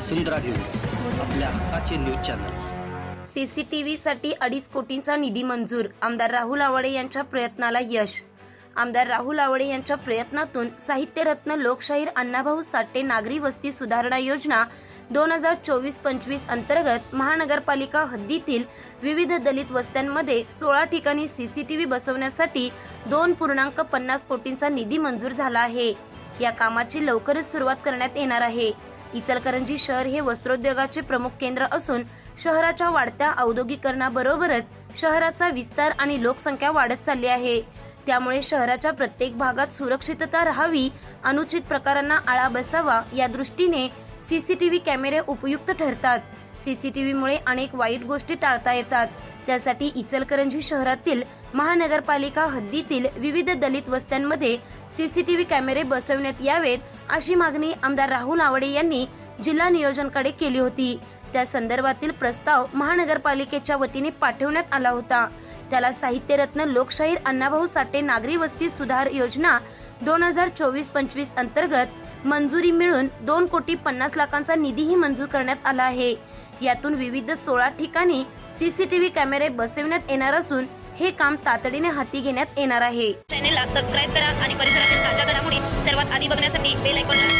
वसुंधरा news आपल्या हक्काचे news channel. सीसीटीव्हीसाठी अडीच कोटींचा निधी मंजूर आमदार राहुल आवडे यांच्या प्रयत्नाला यश. आमदार राहुल आवडे यांच्या प्रयत्नातून साहित्यरत्न लोकशाहीर अण्णाभाऊ साठे नागरी वस्ती सुधारणा योजना दोन हजार चोवीस पंचवीस अंतर्गत महानगरपालिका हद्दीतील विविध दलित वस्त्यांमध्ये सोळा ठिकाणी सीसीटीव्ही बसवण्यासाठी दोन पूर्णांक पन्नास कोटींचा निधी मंजूर झाला आहे. या कामाची लवकरच सुरुवात करण्यात येणार आहे. इचलकरंजी शहर हे वस्त्रोद्योगाचे प्रमुख केंद्र असून शहराच्या वाढत्या औद्योगिकरणाबरोबरच शहराचा विस्तार आणि लोकसंख्या वाढत चालली आहे. त्यामुळे शहराच्या प्रत्येक भागात सुरक्षितता राहावी अनुचित प्रकारांना आळा बसावा या दृष्टीने सीसीटीव्ही कॅमेरे उपयुक्त ठरतात. सीसीटीव्हीमुळे अनेक वाईट गोष्टी टाळता येतात. त्यासाठी इचलकरंजी शहरातील महानगरपालिका हद्दीतील विविध दलित वस्त्यांमध्ये सीसीटीव्ही कॅमेरे बसवण्यात यावेत अशी मागणी आमदार राहुल आवडे यांनी जिल्हा नियोजनकडे केली होती. त्या संदर्भातील प्रस्ताव महानगरपालिकेच्या वतीने पाठवण्यात आला होता. त्याला साहित्यरत्न लोकशाहीर अण्णाभाऊ साठे नागरी वस्ती सुधार योजना दोन हजार चोवीस पंचवीस अंतर्गत मंजुरी मिळून दोन कोटी पन्नास लाखांचा निधीही मंजूर करण्यात आला आहे. यातून विविध सोळा ठिकाणी सीसीटीव्ही कॅमेरे बसविण्यात येणार असून हे काम तातडीने हाती घेण्यात येणार आहे. चॅनेलला सबस्क्राईब करा आणि परिसरातील ताज्या घडामोडी सर्वात आधी बघण्यासाठी बेल आयकॉनला